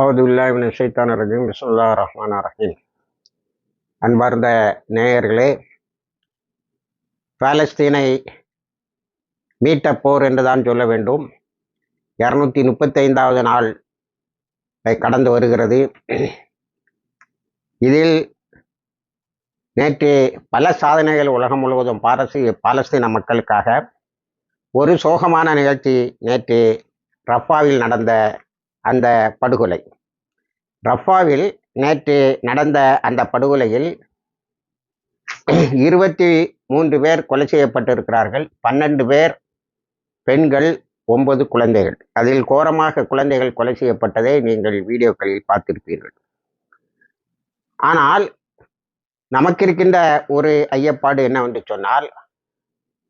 அவுதுல்லாஹின் ஷைத்தான் ரஜீம். பிஸ்முல்லா ரஹ்மான் ரஹீம். அன்பார்ந்த நேயர்களே பாலஸ்தீனை மீட்ட போர் என்று தான் சொல்ல வேண்டும். இரநூத்தி முப்பத்தைந்தாவது நாள் கடந்து வருகிறது. இதில் நேற்று பல சாதனைகள் உலகம் முழுவதும் பாரசி பாலஸ்தீன மக்களுக்காக ஒரு சோகமான நிகழ்ச்சி நேற்று ரஃபாவில் நடந்த அந்த படுகொலை. ரஃபாவில் நேற்று நடந்த அந்த படுகொலையில் இருபத்தி மூன்று பேர் கொலை செய்யப்பட்டிருக்கிறார்கள். பன்னெண்டு பேர் பெண்கள் ஒன்பது குழந்தைகள். அதில் கோரமாக குழந்தைகள் கொலை செய்யப்பட்டதை நீங்கள் வீடியோக்களில் பார்த்திருப்பீர்கள். ஆனால் நமக்கு இருக்கின்ற ஒரு ஐயப்பாடு என்னவென்று சொன்னால்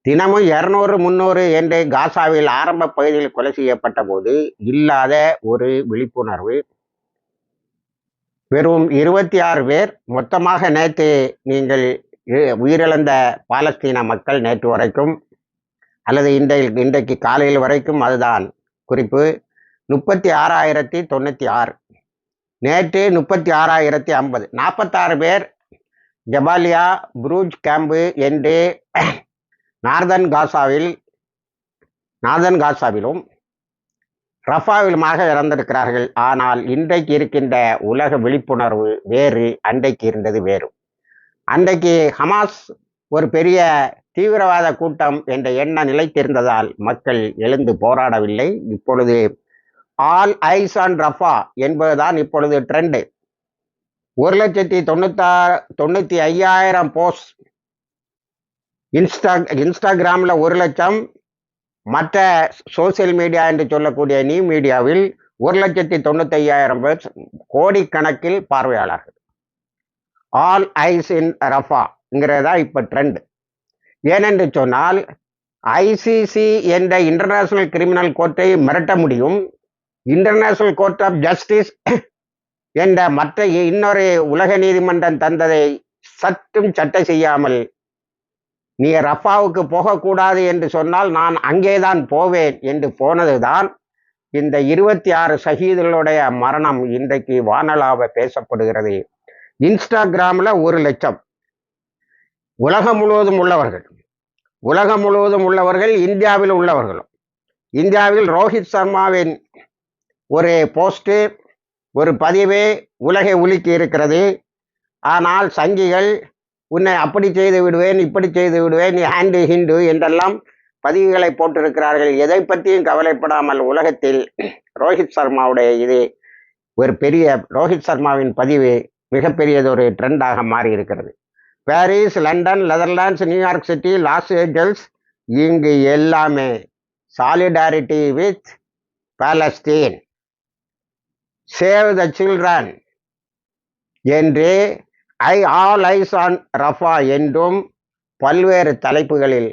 தினமும் இரநூறு முந்நூறு என்று காசாவில் ஆரம்ப பகுதியில் கொலை செய்யப்பட்ட போது இல்லாத ஒரு விழிப்புணர்வு. வெறும் இருபத்தி ஆறு பேர் மொத்தமாக நேற்று நீங்கள் உயிரிழந்த பாலஸ்தீன மக்கள் நேற்று வரைக்கும் அல்லது இன்றைய இன்றைக்கு காலையில் வரைக்கும் அதுதான் குறிப்பு. முப்பத்தி ஆறாயிரத்தி தொண்ணூற்றி ஆறு. நேற்று முப்பத்தி ஆறாயிரத்தி ஐம்பது. நாற்பத்தாறு பேர் ஜபாலியா புரூஜ் கேம்பு என்று நார்தன் காசாவில் நார்தன் காசாவிலும் ரஃபாவிலுமாக இறந்திருக்கிறார்கள். ஆனால் இன்றைக்கு இருக்கின்ற உலக விழிப்புணர்வு வேறு அன்றைக்கு இருந்தது வேறு. அன்றைக்கு ஹமாஸ் ஒரு பெரிய தீவிரவாத கூட்டம் என்ற எண்ணம் நிலைத்திருந்ததால் மக்கள் எழுந்து போராடவில்லை. இப்பொழுது ஆல் ஐஸ் ஆன் ரஃபா என்பதுதான் இப்பொழுது ட்ரெண்டு ஒரு லட்சத்தி தொண்ணூத்தா தொண்ணூற்றி ஐயாயிரம் போஸ்ட் இன்ஸ்டா இன்ஸ்டாகிராமில் ஒரு லட்சம் மற்ற சோசியல் மீடியா என்று சொல்லக்கூடிய நியூ மீடியாவில் ஒரு லட்சத்தி தொண்ணூத்தையாயிரம் பேர் கோடிக்கணக்கில் பார்வையாளர்கள். ஆல் ஐஸ் இன் ரஃபாங்கிறதா இப்போ ட்ரெண்ட் ஏனென்று சொன்னால் ஐசிசி என்ற இன்டர்நேஷனல் கிரிமினல் கோர்ட்டை மிரட்ட முடியும். இன்டர்நேஷனல் கோர்ட் ஆஃப் ஜஸ்டிஸ் என்ற மற்ற இன்னொரு உலக நீதிமன்றம் தந்ததை சற்றும் சட்டை செய்யாமல் நீ ரஃபாவுக்கு போகக்கூடாது என்று சொன்னால் நான் அங்கேதான் போவேன் என்று போனதுதான் இந்த இருபத்தி ஆறு சகிதர்களுடைய மரணம் இன்றைக்கு வானலாக பேசப்படுகிறது. இன்ஸ்டாகிராமில் ஒரு லட்சம். உலகம் முழுவதும் உள்ளவர்கள். உலகம் முழுவதும் உள்ளவர்கள் இந்தியாவில் உள்ளவர்களும். இந்தியாவில் ரோஹித் சர்மாவின் ஒரு போஸ்ட்டு ஒரு பதிவே உலகை உலுக்கி இருக்கிறது. ஆனால் சங்கிகள் உன்னை அப்படி செய்து விடுவேன் இப்படி செய்து விடுவேன் ஹேண்டு ஹிண்டு என்றெல்லாம் பதிவுகளை போட்டிருக்கிறார்கள். எதை பற்றியும் கவலைப்படாமல் உலகத்தில் ரோஹித் சர்மாவுடைய இது ஒரு பெரிய ரோஹித் சர்மாவின் பதிவு மிகப்பெரியதொரு ட்ரெண்டாக மாறி இருக்கிறது Paris London Netherlands New York city Los Angeles இங்கு எல்லாமே solidarity with Palestine save the children என்று eye all eyes on Rafah என்றும் பல்வேறு தலைப்புகளில்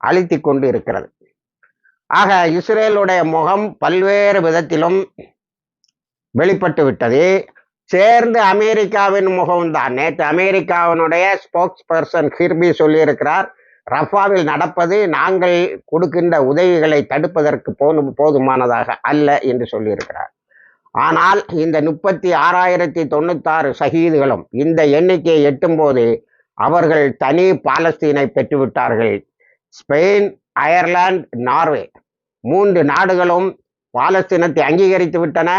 அழுத்தி கொண்டு இருக்கிறது ஆக இஸ்ரேலுடைய முகம் பல்வேறு விதத்திலும் வெளிப்பட்டு விட்டது. சேர்ந்து அமெரிக்காவின் முகம்தான் நேற்று அமெரிக்காவினுடைய ஸ்போக்ஸ் பர்சன் ஹிர்பி சொல்லியிருக்கிறார் ரஃபாவில் நடப்பது நாங்கள் கொடுக்கின்ற உதவிகளை தடுப்பதற்கு போதும் போதுமானதாக அல்ல என்று சொல்லியிருக்கிறார். ஆனால் இந்த முப்பத்தி ஆறாயிரத்தி தொண்ணூத்தாறு சகிதுகளும் இந்த எண்ணிக்கையை எட்டும்போது அவர்கள் தனி பாலஸ்தீனை பெற்றுவிட்டார்கள். ஸ்பெயின் அயர்லாந்து நார்வே மூன்று நாடுகளும் பாலஸ்தீனத்தை அங்கீகரித்து விட்டன.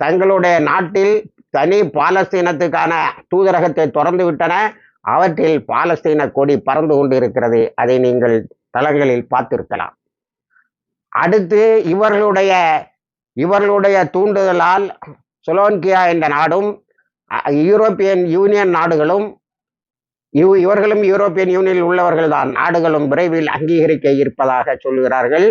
தங்களுடைய நாட்டில் தனி பாலஸ்தீனத்துக்கான தூதரகத்தை திறந்து விட்டன. அவற்றில் பாலஸ்தீன கொடி பறந்து கொண்டு இருக்கிறது அதை நீங்கள் தளங்களில் பார்த்திருக்கலாம். அடுத்து இவர்களுடைய இவர்களுடைய தூண்டுதலால் சுலோன்கியா என்ற நாடும் யூரோப்பியன் யூனியன் நாடுகளும் இவ் இவர்களும் யூரோப்பியன் யூனியனில் உள்ளவர்கள் தான் நாடுகளும் விரைவில் அங்கீகரிக்க இருப்பதாக சொல்கிறார்கள்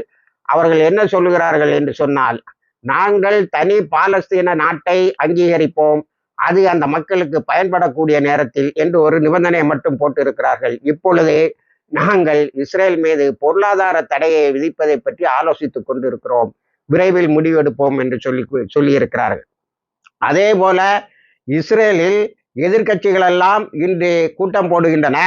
அவர்கள் என்ன சொல்லுகிறார்கள் என்று சொன்னால் நாங்கள் தனி பாலஸ்தீன நாட்டை அங்கீகரிப்போம். அது அந்த மக்களுக்கு பயன்படக்கூடிய நேரத்தில் என்று ஒரு நிபந்தனை மட்டும் போட்டிருக்கிறார்கள். இப்பொழுது நாங்கள் இஸ்ரேல் மீது பொருளாதார தடையை விதிப்பதை பற்றி ஆலோசித்துக் கொண்டிருக்கிறோம். விரைவில் முடிவெடுப்போம் என்று சொல்லி சொல்லியிருக்கிறார்கள். அதே போல இஸ்ரேலில் எதிர்கட்சிகள் எல்லாம் இன்று கூட்டம் போடுகின்றன.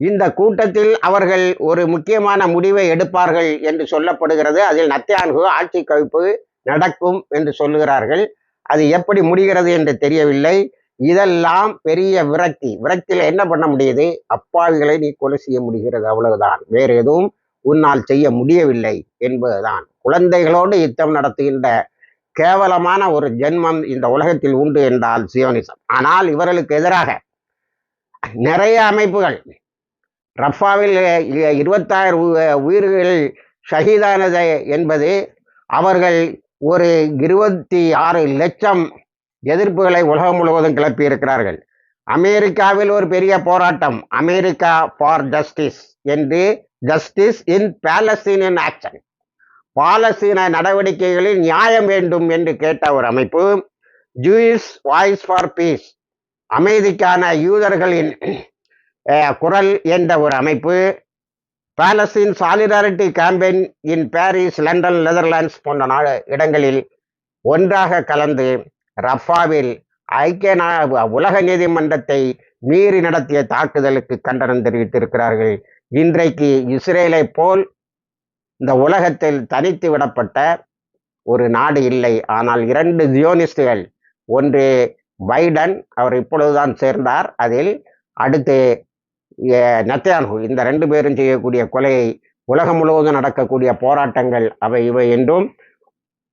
இந்த கூட்டத்தில் அவர்கள் ஒரு முக்கியமான முடிவை எடுப்பார்கள் என்று சொல்லப்படுகிறது. அதில் நத்தியான்கு ஆட்சி கவிப்பு நடக்கும் என்று சொல்லுகிறார்கள். அது எப்படி முடிகிறது என்று தெரியவில்லை. இதெல்லாம் பெரிய விரக்தி. விரக்தியில என்ன பண்ண முடியுது? அப்பாவிகளை நீ கொலை செய்ய முடிகிறது. அவ்வளவுதான். வேறு எதுவும் உன்னால் செய்ய முடியவில்லை என்பதுதான். குழந்தைகளோடு யுத்தம் நடத்துகின்ற கேவலமான ஒரு ஜென்மம் இந்த உலகத்தில் உண்டு என்றால் சியோனிசம். ஆனால் இவர்களுக்கு எதிராக நிறைய அமைப்புகள். ரஃபாவில் இருபத்தாயிரம் உயிர்கள் ஷஹீதானது என்பது அவர்கள் ஒரு இருபத்தி ஆறு லட்சம் எதிர்ப்புகளை உலகம் முழுவதும் கிளப்பி இருக்கிறார்கள் அமெரிக்காவில் ஒரு பெரிய போராட்டம் அமெரிக்கா ஃபார் ஜஸ்டிஸ் என்று justice in Palestinian action Palestine நடவடிக்கைகளில் நியாயம் வேண்டும் என்று கேட்ட ஒரு அமைப்பு ஜூயிஸ் வாய்ஸ் ஃபார் பீஸ் அமைதிக்கான யூதர்களின் குரல் என்ற ஒரு அமைப்பு Palestine solidarity campaign in Paris London Netherlands போன்ற நாடு இடங்களில் ஒன்றாக கலந்து ரஃபாவில் ஐக்கிய நா- உலக நீதிமன்றத்தை மீறி நடத்திய தாக்குதலுக்கு கண்டனம் தெரிவித்திருக்கிறார்கள். இன்றைக்கு இஸ்ரேலை போல் இந்த உலகத்தில் தனித்து விடப்பட்ட ஒரு நாடு இல்லை. ஆனால் இரண்டு ஜியோனிஸ்டுகள் ஒன்று பைடன் அவர் இப்பொழுதுதான் சேர்ந்தார். அதில் அடுத்து எ- இந்த ரெண்டு பேரும் செய்யக்கூடிய கொலையை உலகம் முழுவதும் நடக்கக்கூடிய போராட்டங்கள் அவை இவை என்றும்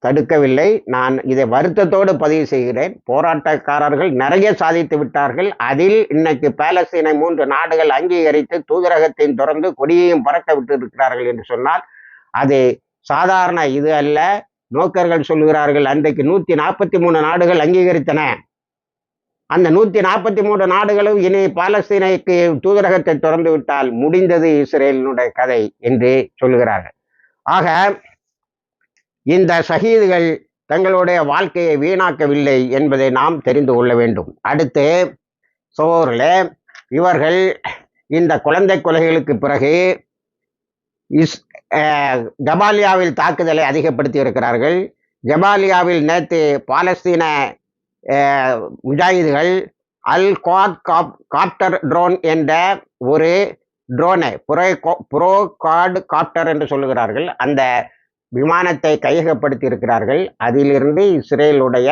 தடுக்கவில்லை. நான் இதை வருத்தத்தோடு பதிவு செய்கிறேன். போராட்டக்காரர்கள் நிறைய சாதித்து விட்டார்கள். அதில் இன்னைக்கு பாலஸ்தீனை மூன்று நாடுகள் அங்கீகரித்து தூதரகத்தையும் தொடர்ந்து கொடியையும் பறக்க விட்டு இருக்கிறார்கள் என்று சொன்னால் அது சாதாரண இது அல்ல. நோக்கர்கள் சொல்கிறார்கள் அன்றைக்கு நூத்தி நாற்பத்தி மூணு நாடுகள் அங்கீகரித்தன. அந்த நூற்றி நாற்பத்தி மூன்று நாடுகளும் இனி பாலஸ்தீனைக்கு தூதரகத்தை திறந்து விட்டால் முடிந்தது இஸ்ரேலினுடைய கதை என்று சொல்லுகிறார்கள். ஆக இந்த ஷஹீதுகள் தங்களுடைய வாழ்க்கையை வீணாக்கவில்லை என்பதை நாம் தெரிந்து கொள்ள வேண்டும். அடுத்து சோரில் இவர்கள் இந்த குழந்தை கொலைகளுக்கு பிறகு இஸ் ஜபாலியாவில் தாக்குதலை அதிகப்படுத்தி இருக்கிறார்கள் ஜபாலியாவில் நேற்று பாலஸ்தீன முஜாஹிதுகள் அல் குவாட் காப் காப்டர் ட்ரோன் என்ற ஒரு ட்ரோனை புரோ புரோ கார்டு காப்டர் என்று சொல்லுகிறார்கள். அந்த விமானத்தை கையகப்படுத்தி இருக்கிறார்கள் அதிலிருந்து இஸ்ரேலுடைய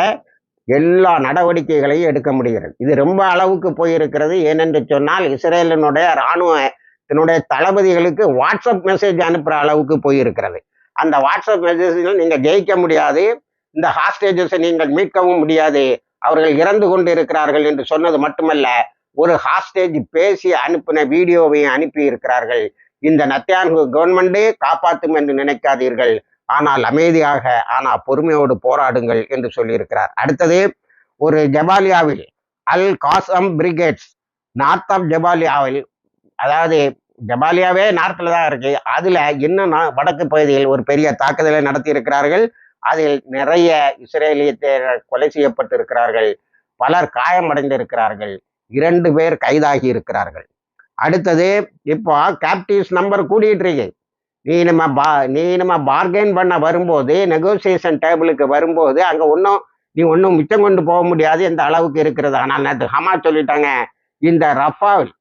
எல்லா நடவடிக்கைகளையும் எடுக்க முடிகிறது. இது ரொம்ப அளவுக்கு போயிருக்கிறது. ஏனென்று சொன்னால் இஸ்ரேலினுடைய தன்னுடைய தளபதிகளுக்கு வாட்ஸ்அப் மெசேஜ் அனுப்புகிற அளவுக்கு போயிருக்கிறது. அந்த வாட்ஸ்அப் மெசேஜில் நீங்கள் ஜெயிக்க முடியாது. இந்த ஹாஸ்டேஜஸை நீங்கள் மீட்கவும் முடியாது. அவர்கள் இறந்து கொண்டு இருக்கிறார்கள் என்று சொன்னது மட்டுமல்ல ஒரு ஹாஸ்டேஜ் பேசி அனுப்பின வீடியோவையும் அனுப்பி இருக்கிறார்கள். இந்த நத்தியான்கு கவர்மெண்டே காப்பாற்றும் என்று நினைக்காதீர்கள். ஆனால் அமைதியாக ஆனால் பொறுமையோடு போராடுங்கள் என்று சொல்லியிருக்கிறார். அடுத்தது ஒரு ஜபாலியாவில் Al Qassam brigades north of ஜபாலியாவில் அதாவது ஜபாலியாவே நார்த்தில் தான் இருக்கு. அதில் இன்னும் வடக்கு பகுதியில் ஒரு பெரிய தாக்குதலை நடத்தி இருக்கிறார்கள் அதில் நிறைய இஸ்ரேலியர்கள் கொலை செய்யப்பட்டு இருக்கிறார்கள் பலர் காயமடைந்திருக்கிறார்கள். இரண்டு பேர் கைதாகி இருக்கிறார்கள். அடுத்தது இப்போ கேப்டிவ்ஸ் நம்பர் கூடிட்டு இருக்கு. நீ நம்ம பா நீ நம்ம பார்கெயின் பண்ண வரும்போது நெகோசியேஷன் டேபிளுக்கு வரும்போது அங்கே ஒன்றும் நீ ஒன்றும் மிச்சம் கொண்டு போக முடியாது. எந்த அளவுக்கு இருக்கிறது? ஆனால் நேற்று ஹமா சொல்லிட்டாங்க இந்த ரஃபாவில்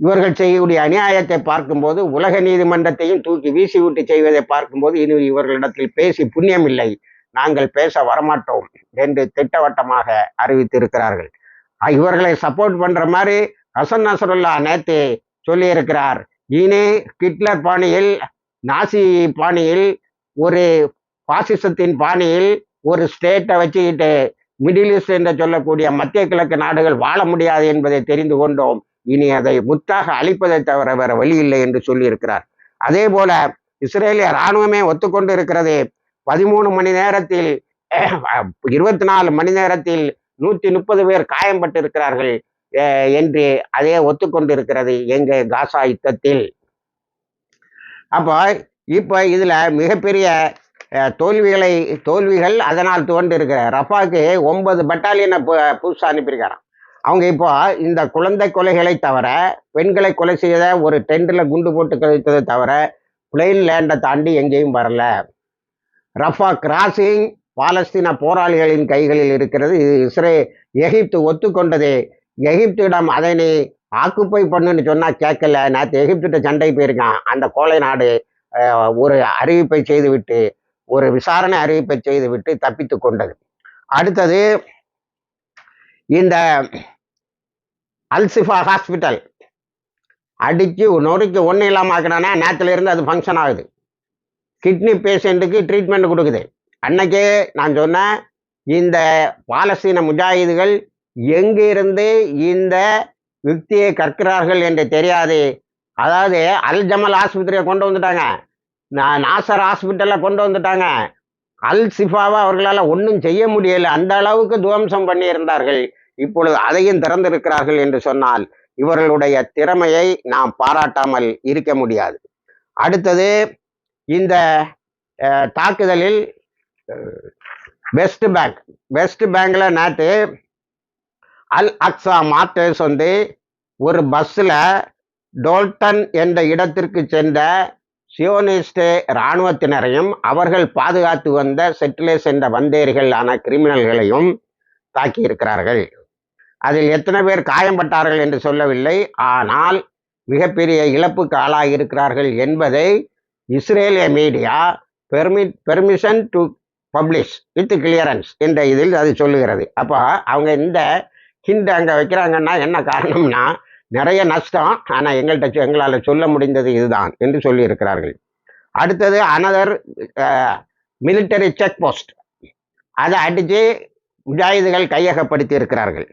இவர்கள் செய்யக்கூடிய அநியாயத்தை பார்க்கும்போது உலக நீதிமன்றத்தையும் தூக்கி வீசி விட்டு செய்வதை பார்க்கும்போது இனி இவர்களிடத்தில் பேசி புண்ணியம் இல்லை நாங்கள் பேச வரமாட்டோம் என்று திட்டவட்டமாக அறிவித்திருக்கிறார்கள். இருக்கிறார்கள் இவர்களை சப்போர்ட் பண்ற மாதிரி ஹசன் நசருல்லா நேத்து சொல்லியிருக்கிறார். இனி ஹிட்லர் பாணியில் நாசி பாணியில் ஒரு பாசிசத்தின் பாணியில் ஒரு ஸ்டேட்டை வச்சுக்கிட்டு மிடில் ஈஸ்ட் என்று சொல்லக்கூடிய மத்திய கிழக்கு நாடுகள் வாழ முடியாது என்பதை தெரிந்து கொண்டோம். இனி அதை முற்றாக அழிப்பதை தவிர வேற வழி இல்லை என்று சொல்லியிருக்கிறார். அதே போல இஸ்ரேலிய இராணுவமே ஒத்துக்கொண்டு இருக்கிறது பதிமூணு மணி நேரத்தில் இருபத்தி நாலு மணி நேரத்தில் நூத்தி முப்பது பேர் காயம்பட்டு இருக்கிறார்கள் என்று அதே ஒத்துக்கொண்டு இருக்கிறது எங்க? காசா யுத்தத்தில். அப்போ இப்போ இதுல மிகப்பெரிய தோல்விகளை தோல்விகள் அதனால் துவண்டு இருக்கிற ரஃபாக்கு ஒன்பது பட்டாலியனை புதுசாக அனுப்பியிருக்காராம். அவங்க இப்போ இந்த குழந்தை கொலைகளை தவிர பெண்களை கொலை செய்த ஒரு டெண்டில் குண்டு போட்டு கழித்ததை தவிர பிளெயின் லேண்டை தாண்டி எங்கேயும் வரல. ரஃபா கிராசிங் பாலஸ்தீன போராளிகளின் கைகளில் இருக்கிறது. இது இஸ்ரே எகிப்து ஒத்துக்கொண்டது. எகிப்திடம் அதை நீ ஆக்குப்பை பண்ணுன்னு சொன்னா கேட்கல. நேற்று எகிப்துட்ட சண்டை போயிருக்கான். அந்த கோலை நாடு அஹ், ஒரு அறிவிப்பை செய்துவிட்டு ஒரு விசாரணை அறிவிப்பை செய்துவிட்டு தப்பித்து கொண்டது. அடுத்தது இந்த அல்சிஃபா ஹாஸ்பிட்டல் அடிச்சு நொறுக்கி ஒன்றும் இல்லாமல் ஆக்குறானா நேரத்துல இருந்து அது ஃபங்க்ஷன் ஆகுது. கிட்னி பேஷண்ட்டுக்கு ட்ரீட்மெண்ட் கொடுக்குது. அன்னைக்கே நான் சொன்னேன் இந்த பாலஸ்தீன முஜாஹிதுகள் எங்கிருந்து இந்த யுக்தியை கற்கிறார்கள் என்று தெரியாது. அதாவது அல் ஜமல் ஆஸ்பத்திரியை கொண்டு வந்துட்டாங்க. நா- நாசர் ஹாஸ்பிட்டலில் கொண்டு வந்துட்டாங்க. அல் சிஃபாவை அவர்களால் ஒன்றும் செய்ய முடியலை. அந்த அளவுக்கு துவம்சம் பண்ணி இருந்தார்கள் இப்பொழுது அதையும் திறந்திருக்கிறார்கள் என்று சொன்னால் இவர்களுடைய திறமையை நாம் பாராட்டாமல் இருக்க முடியாது. அடுத்தது இந்த தாக்குதலில் வெஸ்ட் பேங்க் வெஸ்ட் பேங்க்ல நேற்று அல் அக்ஸா மார்டர்ஸ் வந்து ஒரு பஸ்ஸில் டோல்டன் என்ற இடத்திற்கு சென்ற சியோனிஸ்ட் இராணுவத்தினரையும் அவர்கள் பாதுகாத்து வந்த செட்டிலேஸ் என்ற வந்தேரிகளான கிரிமினல்களையும் தாக்கி இருக்கிறார்கள் அதில் எத்தனை பேர் காயம்பட்டார்கள் என்று சொல்லவில்லை. ஆனால் மிகப்பெரிய இழப்புக்கு ஆளாகி இருக்கிறார்கள் என்பதை இஸ்ரேலிய media permit permission to publish with clearance என்ற இதில் அது சொல்லுகிறது. அப்போ அவங்க இந்த ஹிண்ட் அங்கே வைக்கிறாங்கன்னா என்ன காரணம்னா நிறைய நஷ்டம். ஆனால் எங்கள்கிட்ட எங்களால் சொல்ல முடிந்தது இதுதான் என்று சொல்லியிருக்கிறார்கள். அடுத்தது அனதர் மிலிட்டரி செக் போஸ்ட் அதை அடித்து முஜாஹிதுகள் கையகப்படுத்தி இருக்கிறார்கள்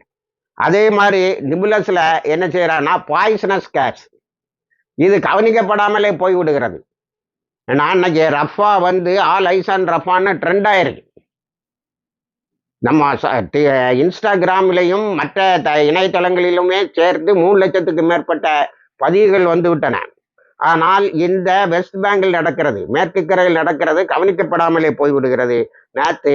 அதே மாதிரி நிபுலஸில் என்ன செய்கிறான்னா பாய்சனஸ் கேஸ் இது கவனிக்கப்படாமலே போய் விடுகிறது ஏன்னா அன்னைக்கு ரஃபா வந்து ஆல் ஐசான் ரஃபான்னு ட்ரெண்ட் ஆயிருக்கு. நம்ம இன்ஸ்டாகிராம்லையும் மற்ற த இணையதளங்களிலுமே சேர்த்து மூணு லட்சத்துக்கு மேற்பட்ட பதிவுகள் வந்து விட்டன ஆனால் இந்த வெஸ்ட் பேங்கில் நடக்கிறது மேற்கு கரையில் நடக்கிறது கவனிக்கப்படாமலே போய்விடுகிறது. நேற்று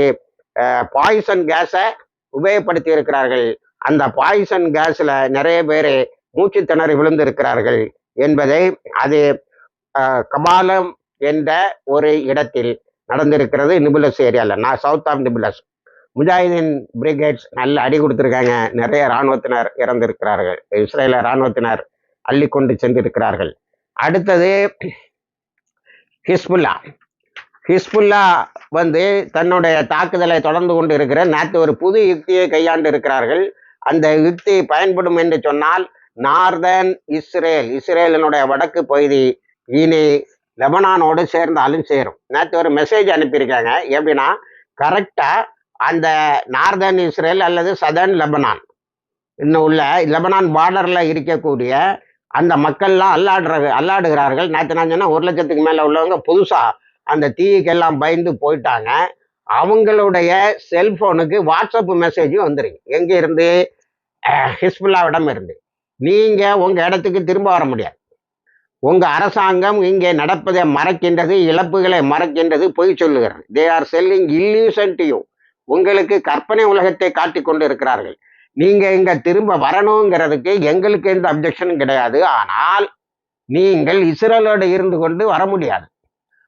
பாய்சன் கேஸை உபயோகப்படுத்தி இருக்கிறார்கள் அந்த பாய்சன் கேஸில் நிறைய பேர் மூச்சு திணறி விழுந்திருக்கிறார்கள் என்பதை அது கபாலம் என்ற ஒரு இடத்தில் நடந்திருக்கிறது நிபுலஸ் ஏரியாவில் நான் சவுத் ஆஃப் நிபுலஸ். முஜாஹிதீன் பிரிகேட்ஸ் நல்ல அடி கொடுத்துருக்காங்க. நிறைய இராணுவத்தினர் இறந்திருக்கிறார்கள். இஸ்ரேல இராணுவத்தினர் அள்ளி கொண்டு சென்றிருக்கிறார்கள். அடுத்தது ஹிஸ்புல்லா. ஹிஸ்புல்லா வந்து தன்னுடைய தாக்குதலை தொடர்ந்து கொண்டு இருக்கிற நேற்று ஒரு புது யுக்தியை கையாண்டு இருக்கிறார்கள் அந்த யுக்தி பயன்படும் என்று சொன்னால் நார்தன் இஸ்ரேல் இஸ்ரேலினுடைய வடக்கு பகுதி இனி லெபனானோடு சேர்ந்தாலும் சேரும். நேற்று ஒரு மெசேஜ் அனுப்பியிருக்காங்க. எப்படின்னா கரெக்டாக அந்த நார்தன் இஸ்ரேல் அல்லது சதர்ன் லெபனான் இன்னும் உள்ள லெபனான் பார்டரில் இருக்கக்கூடிய அந்த மக்கள்லாம் அல்லாடுற அல்லாடுகிறார்கள். நேற்று நான் சொன்னால் ஒரு லட்சத்துக்கு மேலே உள்ளவங்க புதுசாக அந்த தீக்கெல்லாம் பயந்து போயிட்டாங்க. அவங்களுடைய செல்போனுக்கு வாட்ஸ்அப் மெசேஜும் வந்துருக்கு எங்கே இருந்து? ஹிஸ்புல்லாவிடம் இருந்து. நீங்கள் உங்கள் இடத்துக்கு திரும்ப வர முடியாது. உங்கள் அரசாங்கம் இங்கே நடப்பதை மறைக்கின்றது இழப்புகளை மறைக்கின்றது பொய் சொல்லுகிறது. They are selling illusion to you உங்களுக்கு கற்பனை உலகத்தை காட்டி கொண்டு இருக்கிறார்கள் நீங்கள் இங்கே திரும்ப வரணுங்கிறதுக்கு எங்களுக்கு எந்த அப்ஜெக்ஷனும் கிடையாது. ஆனால் நீங்கள் இஸ்ரேலோடு இருந்து கொண்டு வர முடியாது.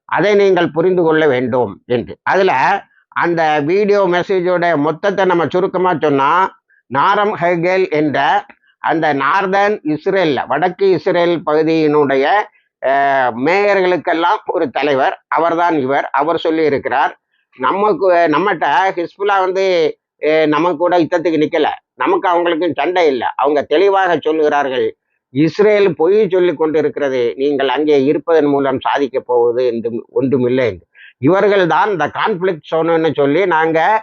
அதை நீங்கள் புரிந்து கொள்ள வேண்டும் என்று. அதில் அந்த வீடியோ மெசேஜோட மொத்தத்தை நம்ம சுருக்கமாக சொன்னால் நாரம் ஹெகேல் என்ற அந்த நார்தர்ன் இஸ்ரேலில் வடக்கு இஸ்ரேல் பகுதியினுடைய மேயர்களுக்கெல்லாம் ஒரு தலைவர். அவர்தான் இவர். அவர் சொல்லி இருக்கிறார் நமக்கு நம்மகிட்ட ஹிஸ்புல்லா வந்து நம்ம கூட யுத்தத்துக்கு நிற்கலை நமக்கு அவங்களுக்கும் சண்டை இல்லை. அவங்க தெளிவாக சொல்லுகிறார்கள். இஸ்ரேல் பொய் சொல்லி கொண்டு இருக்கிறது நீங்கள் அங்கே இருப்பதன் மூலம் சாதிக்க போவது என்று ஒன்றுமில்லை. என்று இவர்கள் தான் இந்த கான்ஃபிளிக்ட் சோனுன்னு சொல்லி நாங்கள்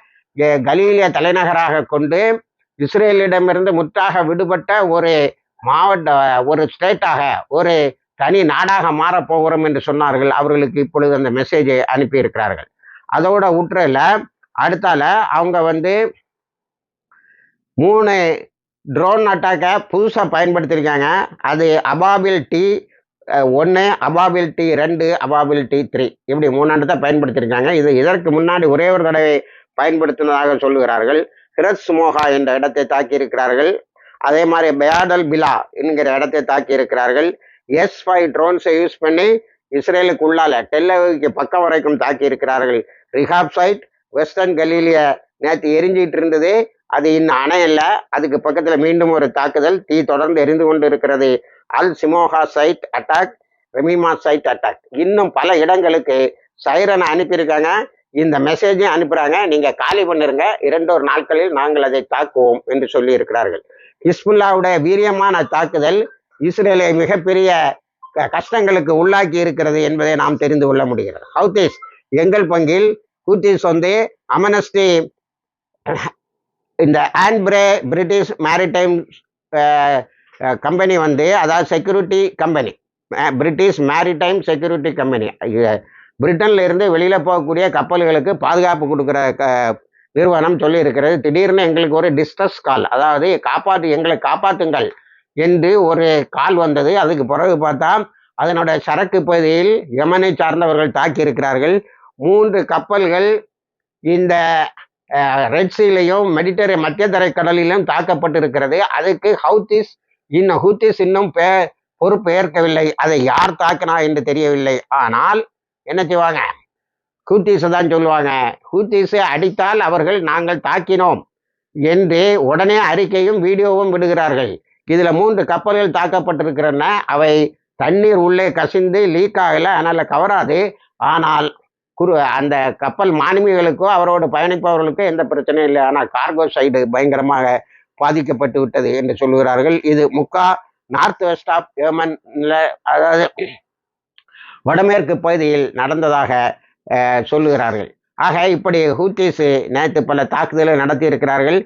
கலீலிய தலைநகராக கொண்டு இஸ்ரேலிடமிருந்து முற்றாக விடுபட்ட ஒரு மாவட்ட ஒரு ஸ்டேட்டாக ஒரு தனி நாடாக மாறப் போகிறோம் என்று சொன்னார்கள். அவர்களுக்கு இப்பொழுது அந்த மெசேஜை அனுப்பியிருக்கிறார்கள். அதோட உற்றில் அடுத்தால அவங்க வந்து மூணு ட்ரோன் அட்டாக்கை புதுசாக பயன்படுத்தியிருக்காங்க. அது அபாபில் டி ஒன்று அபாபிலிட்டி ரெண்டு அபாபிலிட்டி த்ரீ இப்படி மூணாண்டு தான் பயன்படுத்தியிருக்காங்க. இது இதற்கு முன்னாடி ஒரே ஒரு தடவை பயன்படுத்தினதாக சொல்லுகிறார்கள். ஹிரத் சுமோகா என்ற இடத்தை தாக்கியிருக்கிறார்கள். அதே மாதிரி பயாடல் பிலா என்கிற இடத்தை தாக்கியிருக்கிறார்கள். எஸ் ஃபைவ் ட்ரோன்ஸை யூஸ் பண்ணி இஸ்ரேலுக்கு உள்ளால டெல்லவிக்கு பக்கம் வரைக்கும் தாக்கியிருக்கிறார்கள். ரிஹாப் சைட் வெஸ்டர்ன் கலீலிய நேற்று எரிஞ்சிட்டு இருந்தது. அது இன்னும் அணையல்ல. அதுக்கு பக்கத்தில் மீண்டும் ஒரு தாக்குதல் தீ தொடர்ந்து எரிந்து கொண்டு இருக்கிறது அல் சிமோகா சைட் அட்டாக் ரெமிமா சைட் அட்டாக். இன்னும் பல இடங்களுக்கு சைரனை அனுப்பியிருக்காங்க. இந்த மெசேஜையும் அனுப்புகிறாங்க நீங்கள் காலி பண்ணிருங்க. இரண்டொரு நாட்களில் நாங்கள் அதை தாக்குவோம் என்று சொல்லி இருக்கிறார்கள் ஹிஸ்புல்லாவுடைய வீரியமான தாக்குதல் இஸ்ரேலை மிகப்பெரிய க- கஷ்டங்களுக்கு உள்ளாக்கி இருக்கிறது என்பதை நாம் தெரிந்து கொள்ள முடிகிறது. ஹவுதீஸ் எங்கள் பங்கில் ஹூத்தீஸ் வந்து அமனஸ்டி இந்த ஆன்பிரே பிரிட்டிஷ் மேரிடைம் கம்பெனி வந்து அதாவது security company British maritime security company பிரிட்டன்ல இருந்து வெளியில் போகக்கூடிய கப்பல்களுக்கு பாதுகாப்பு கொடுக்குற க நிறுவனம் சொல்லியிருக்கிறது. திடீர்னு எங்களுக்கு ஒரு டிஸ்டஸ் கால் அதாவது காப்பாற்று எங்களை காப்பாற்றுங்கள் என்று ஒரு கால் வந்தது. அதுக்கு பிறகு பார்த்தா அதனுடைய சரக்கு பகுதியில் யமனை சார்ந்தவர்கள் தாக்கி இருக்கிறார்கள் மூன்று கப்பல்கள் இந்த ரெட் சீலையும் மெடிட்டரே மத்திய தரைக்கடலிலும் தாக்கப்பட்டிருக்கிறது. அதுக்கு ஹவுத்திஸ் இன்னும் ஹூத்திஸ் இன்னும் பே பொறுப்பு ஏற்கவில்லை. அதை யார் தாக்கினா என்று தெரியவில்லை. ஆனால் என்ன செய்வாங்க? ஹூத்திஸை தான் சொல்லுவாங்க. ஹூத்திஸை அடித்தால் அவர்கள் நாங்கள் தாக்கினோம் என்று உடனே அறிக்கையும் வீடியோவும் விடுகிறார்கள். இதுல மூன்று கப்பல்கள் தாக்கப்பட்டிருக்கிறன. அவை தண்ணீர் உள்ளே கசிந்து லீக் ஆகல. அதனால கவராது. ஆனால் குரு அந்த கப்பல் மாணவிகளுக்கோ அவரோடு பயணிப்பவர்களுக்கோ எந்த பிரச்சனையும் இல்லை. ஆனால் கார்கோ சைடு பயங்கரமாக பாதிக்கப்பட்டு விட்டது என்று சொல்லுகிறார்கள். இது முக்கா நார்த் வெஸ்ட் ஆஃப் ஏமன்ல அதாவது வடமேற்கு பகுதியில் நடந்ததாக சொல்லுகிறார்கள். ஆக இப்படி ஹூத்திஸ் நேற்று பல தாக்குதலை நடத்தியிருக்கிறார்கள்.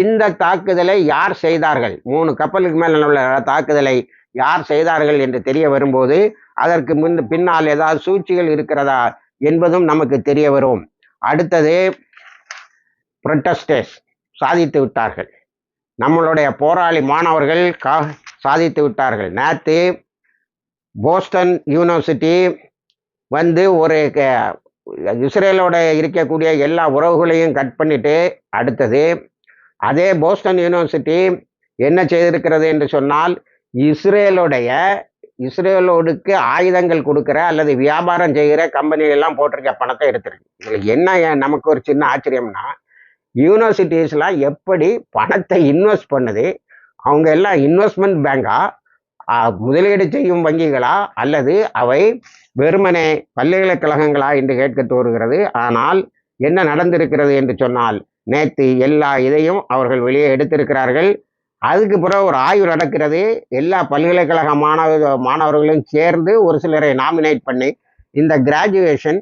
இந்த தாக்குதலை யார் செய்தார்கள்? மூணு கப்பலுக்கு மேலே உள்ள தாக்குதலை யார் செய்தார்கள் என்று தெரிய வரும்போது அதற்கு முன் பின்னால் ஏதாவது சூழ்ச்சிகள் இருக்கிறதா என்பதும் நமக்கு தெரிய வரும். அடுத்தது புரொட்டஸ்டர்ஸ் சாதித்து விட்டார்கள். நம்மளுடைய போராளி மாணவர்கள் கா சாதித்து விட்டார்கள். நேற்று போஸ்டன் யூனிவர்சிட்டி வந்து ஒரு க- இஸ்ரேலோட இருக்கக்கூடிய எல்லா உறவுகளையும் கட் பண்ணிட்டு அடுத்தது அதே போஸ்டன் யூனிவர்சிட்டி என்ன செய்திருக்கிறது என்று சொன்னால் இஸ்ரேலுடைய இஸ்ரேலோடுக்கு ஆயுதங்கள் கொடுக்குற அல்லது வியாபாரம் செய்கிற கம்பெனிகள்லாம் போட்டிருக்க பணத்தை எடுத்துருக்கு. இதில் என்ன நமக்கு ஒரு சின்ன ஆச்சரியம்னா யூனிவர்சிட்டிஸ்லாம் எப்படி பணத்தை இன்வெஸ்ட் பண்ணுது? அவங்க எல்லாம் இன்வெஸ்ட்மெண்ட் பேங்கா முதலீடு செய்யும் வங்கிகளா? அல்லது அவை வெறுமனே பல்கலைக்கழகங்களா என்று கேட்க தோறுகிறது. ஆனால் என்ன நடந்திருக்கிறது என்று சொன்னால் நேற்று எல்லா இதையும் அவர்கள் வெளியே எடுத்திருக்கிறார்கள். அதுக்கு பிறகு ஒரு ஆய்வு நடக்கிறது. எல்லா பல்கலைக்கழக மாணவ மாணவர்களும் சேர்ந்து ஒரு சிலரை நாமினேட் பண்ணி இந்த கிராஜுவேஷன்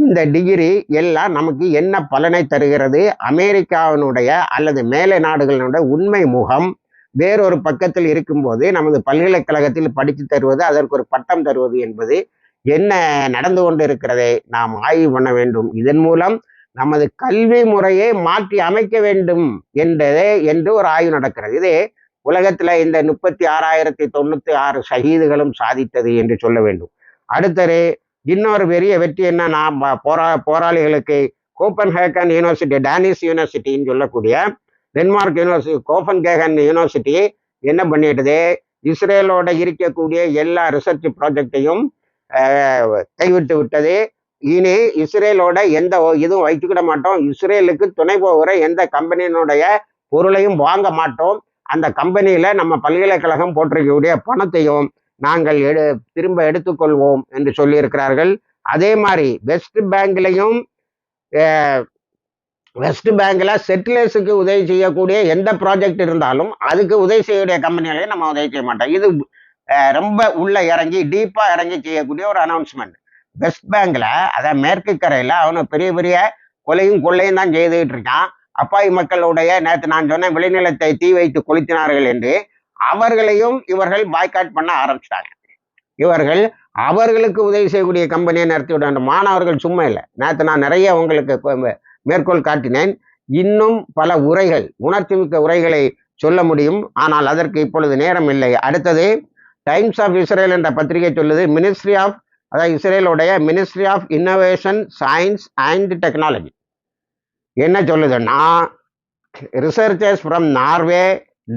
இந்த டிகிரி எல்லாம் நமக்கு என்ன பலனை தருகிறது? அமெரிக்காவினுடைய அல்லது மேலை நாடுகளினுடைய உண்மை முகம் வேறொரு பக்கத்தில் இருக்கும்போது நமது பல்கலைக்கழகத்தில் படித்து தருவது அதற்கு ஒரு பட்டம் தருவது என்பது என்ன நடந்து கொண்டு இருக்கிறதை நாம் ஆய்வு பண்ண வேண்டும். இதன் மூலம் நமது கல்வி முறையை மாற்றி அமைக்க வேண்டும் என்றதே என்று ஒரு ஆய்வு நடக்கிறது. இதே உலகத்தில் இந்த முப்பத்தி ஆறாயிரத்தி தொண்ணூத்தி ஆறு ஷஹீதுகளும் சாதித்தது என்று சொல்ல வேண்டும். அடுத்தது இன்னொரு பெரிய வெற்றி என்ன? நாம் போரா போராளிகளுக்கு கோப்பன்ஹேகன் யூனிவர்சிட்டி டேனிஷ் யூனிவர்சிட்டின்னு சொல்லக்கூடிய டென்மார்க் யூனிவர்சிட்டி கோப்பன்ஹேகன் யூனிவர்சிட்டி என்ன பண்ணிடுது இஸ்ரேலோட இருக்கக்கூடிய எல்லா ரிசர்ச் ப்ராஜெக்டையும் கைவிட்டு விட்டது. இனி இஸ்ரேலோட எந்த இதுவும் வைத்துக்கிட மாட்டோம். இஸ்ரேலுக்கு துணை போகிற எந்த கம்பெனியினுடைய பொருளையும் வாங்க மாட்டோம். அந்த கம்பெனியில் நம்ம பல்கலைக்கழகம் போட்டிருக்கக்கூடிய பணத்தையும் நாங்கள் எடு திரும்ப எடுத்துக்கொள்வோம் என்று சொல்லியிருக்கிறார்கள். அதே மாதிரி வெஸ்ட் பேங்க்லையும் வெஸ்ட் பேங்க்ல செட்டிலர்ஸுக்கு உதவி செய்யக்கூடிய எந்த ப்ராஜெக்ட் இருந்தாலும் அதுக்கு உதவி செய்யக்கூடிய கம்பெனிகளையும் நம்ம உதவி செய்ய மாட்டோம். இது ரொம்ப உள்ள இறங்கி டீப்பா இறங்கி செய்யக்கூடிய ஒரு அனௌன்ஸ்மெண்ட் வெஸ்ட் பேங்க்ல அதான் மேற்கு கரையில அவனு பெரிய பெரிய கொலையும் கொள்ளையும் தான் செய்துகிட்டு இருக்கான். அப்பாவி மக்களுடைய நேற்று நான் சொன்ன விளைநிலத்தை தீ வைத்து கொளுத்தினார்கள் என்று அவர்களையும் இவர்கள் பாய்காட் பண்ண ஆரம்பிச்சிட்டாங்க. இவர்கள் அவர்களுக்கு உதவி செய்யக்கூடிய கம்பெனியை நிறுத்தி விட வேண்டும். மாணவர்கள் சும்மா இல்லை. நேற்று நான் நிறைய உங்களுக்கு மேற்கோள் காட்டினேன். இன்னும் பல உரைகள் உணர்ச்சிமிக்க உரைகளை சொல்ல முடியும். ஆனால் அதற்கு இப்பொழுது நேரம் இல்லை. அடுத்தது டைம்ஸ் ஆஃப் இஸ்ரேல் என்ற பத்திரிகை சொல்லுது. மினிஸ்ட்ரி ஆஃப் அதாவது இஸ்ரேலுடைய ministry of innovation science and technology என்ன சொல்லுதுன்னா researchers from Norway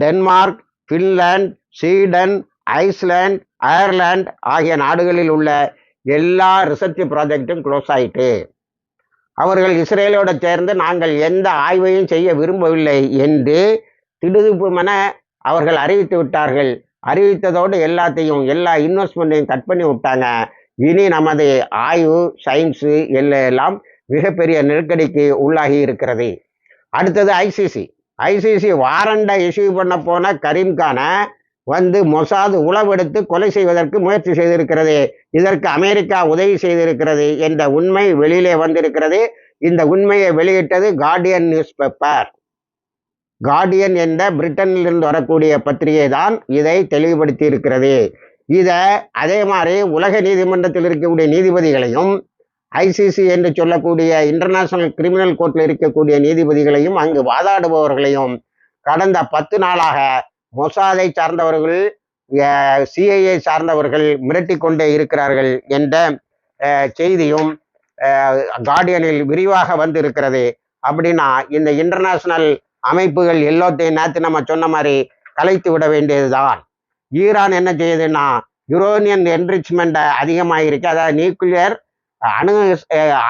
Denmark Finland Sweden Iceland Ireland ஆகிய நாடுகளில் உள்ள எல்லா ரிசர்ச் ப்ராஜெக்டும் க்ளோஸ் ஆயிட்டு. அவர்கள் இஸ்ரேலோட சேர்ந்து நாங்கள் எந்த ஆய்வையும் செய்ய விரும்பவில்லை என்று திடுதிப்புமென அவர்கள் அறிவித்து விட்டார்கள். அறிவித்ததோடு எல்லாத்தையும் எல்லா இன்வெஸ்ட்மெண்ட்டையும் கட் பண்ணி விட்டாங்க. இனி நமது ஆய்வு சயின்ஸு எல்லாம் மிகப்பெரிய நெருக்கடிக்கு உள்ளாகி இருக்கிறது. அடுத்தது ஐசிசி ஐசிசி வாரண்டை இஷ்யூ பண்ண போன கரீம்கானை வந்து மொசாது உளவெடுத்து கொலை செய்வதற்கு முயற்சி செய்திருக்கிறது. இதற்கு அமெரிக்கா உதவி செய்திருக்கிறது என்ற உண்மை வெளியிலே வந்திருக்கிறது. இந்த உண்மையை வெளியிட்டது கார்டியன் நியூஸ் பேப்பர் கார்டியன் என்ற பிரிட்டனில் இருந்து வரக்கூடிய பத்திரிகை தான் இதை தெளிவுபடுத்தி இருக்கிறது இதை அதே மாதிரி உலக நீதிமன்றத்தில் இருக்கக்கூடிய நீதிபதிகளையும் ஐசிசி என்று சொல்லக்கூடிய இன்டர்நேஷனல் கிரிமினல் கோர்ட்டில் இருக்கக்கூடிய நீதிபதிகளையும் அங்கு வாதாடுபவர்களையும் கடந்த பத்து நாளாக மொசாதை சார்ந்தவர்கள் சிஐஏ சார்ந்தவர்கள் மிரட்டி கொண்டே இருக்கிறார்கள் என்ற செய்தியும் கார்டியனில் விரிவாக வந்து இருக்கிறது அப்படின்னா இந்த இன்டர்நேஷனல் அமைப்புகள் எல்லாத்தையும் நேற்று நம்ம சொன்ன மாதிரி கலைத்து விட வேண்டியதுதான். ஈரான் என்ன செய்யுதுன்னா யுரோனியன் அதிகமாக அதிகமாகிருக்கு அதாவது நியூக்ளியர் அணு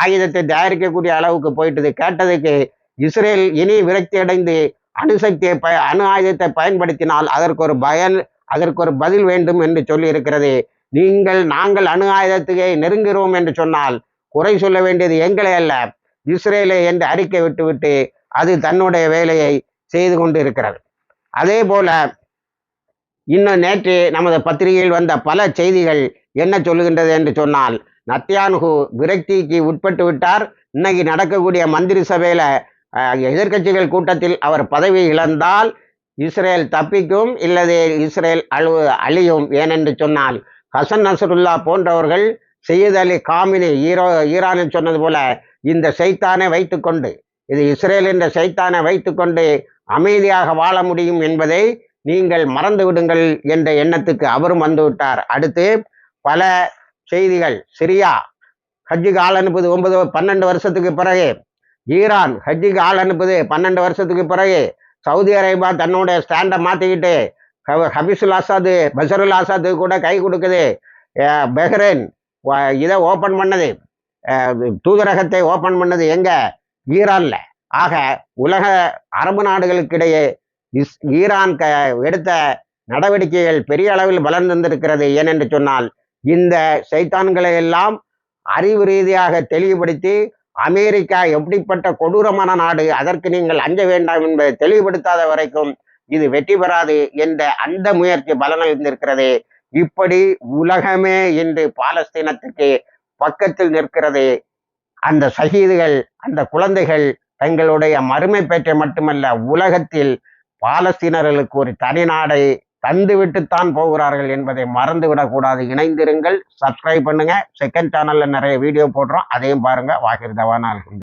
ஆயுதத்தை தயாரிக்கக்கூடிய அளவுக்கு போயிட்டது. கேட்டதுக்கு இஸ்ரேல் இனி விரக்தி அடைந்து அணுசக்தியை ப அணு ஆயுதத்தை பயன்படுத்தினால் அதற்கு ஒரு பயன் அதற்கு ஒரு பதில் வேண்டும் என்று சொல்லி இருக்கிறது நீங்கள் நாங்கள் அணு ஆயுதத்துக்கு நெருங்குகிறோம் என்று சொன்னால் குறை சொல்ல வேண்டியது எங்களை அல்ல. இஸ்ரேலை என்று அறிக்கை விட்டுவிட்டு அது தன்னுடைய வேலையை செய்து கொண்டு இருக்கிறது அதே போல இன்னும் நேற்று நமது பத்திரிகையில் வந்த பல செய்திகள் என்ன சொல்லுகின்றது என்று சொன்னால் நத்தியான்ஹு விரக்திக்கு உட்பட்டு விட்டார். இன்னைக்கு நடக்கக்கூடிய மந்திரி சபையில் எதிர்கட்சிகள் எதிர்க்கட்சிகள் கூட்டத்தில் அவர் பதவி இழந்தால் இஸ்ரேல் தப்பிக்கும் இல்லது இஸ்ரேல் அழு அழியும் ஏனென்று சொன்னால் ஹசன் நசருல்லா போன்றவர்கள் சையீத் அலி காமினி ஈரோ ஈரானில் சொன்னது போல இந்த சைத்தானை வைத்துக்கொண்டு இது இஸ்ரேல் என்ற சைத்தானை வைத்துக்கொண்டு அமைதியாக வாழ முடியும் என்பதை நீங்கள் மறந்து விடுங்கள் என்ற எண்ணத்துக்கு அவரும் வந்துவிட்டார் அடுத்து பல செய்திகள். சிரியா. ஹஜ்ஜுக்கு ஆள் அனுப்புது ஒன்பது பன்னெண்டு வருஷத்துக்கு பிறகு. ஈரான் ஹஜ்ஜுக்கு ஆள் அனுப்புது பன்னெண்டு வருஷத்துக்கு பிறகு. சவுதி அரேபியா தன்னுடைய ஸ்டாண்டை மாற்றிக்கிட்டு ஹபிசுல் ஆசாது பசருல் ஆசாது கூட கை கொடுக்குது. பெஹ்ரைன் இதை ஓப்பன் பண்ணது. தூதரகத்தை ஓப்பன் பண்ணது எங்க? ஈரான்ல. ஆக உலக அரபு நாடுகளுக்கிடையே இஸ் ஈரான் க எடுத்த நடவடிக்கைகள் பெரிய அளவில் வளர்ந்திருக்கிறது ஏனென்று சொன்னால் இந்த சைத்தான்களை எல்லாம் அறிவு ரீதியாக தெளிவுபடுத்தி அமெரிக்கா எப்படிப்பட்ட கொடூரமான நாடு அதற்கு நீங்கள் அஞ்ச வேண்டாம் என்பதை தெளிவுபடுத்தாத வரைக்கும் இது வெற்றி பெறாது என்ற அந்த முயற்சி பலனளித்திருக்கிறது இப்படி உலகமே இன்று பாலஸ்தீனத்துக்கு பக்கத்தில் நிற்கிறது. அந்த சகீதுகள் அந்த குழந்தைகள் தங்களுடைய மறுமை பெற்ற மட்டுமல்ல உலகத்தில் பாலஸ்தீனர்களுக்கு ஒரு தனி நாடை தந்துவிட்டுத்தான் போகிறார்கள் என்பதை மறந்துவிடக்கூடாது. இணைந்திருங்கள் சப்ஸ்கிரைப் பண்ணுங்க. செகண்ட் சேனல்ல நிறைய வீடியோ போடுறோம். அதையும் பாருங்க. வாகிர் தவானா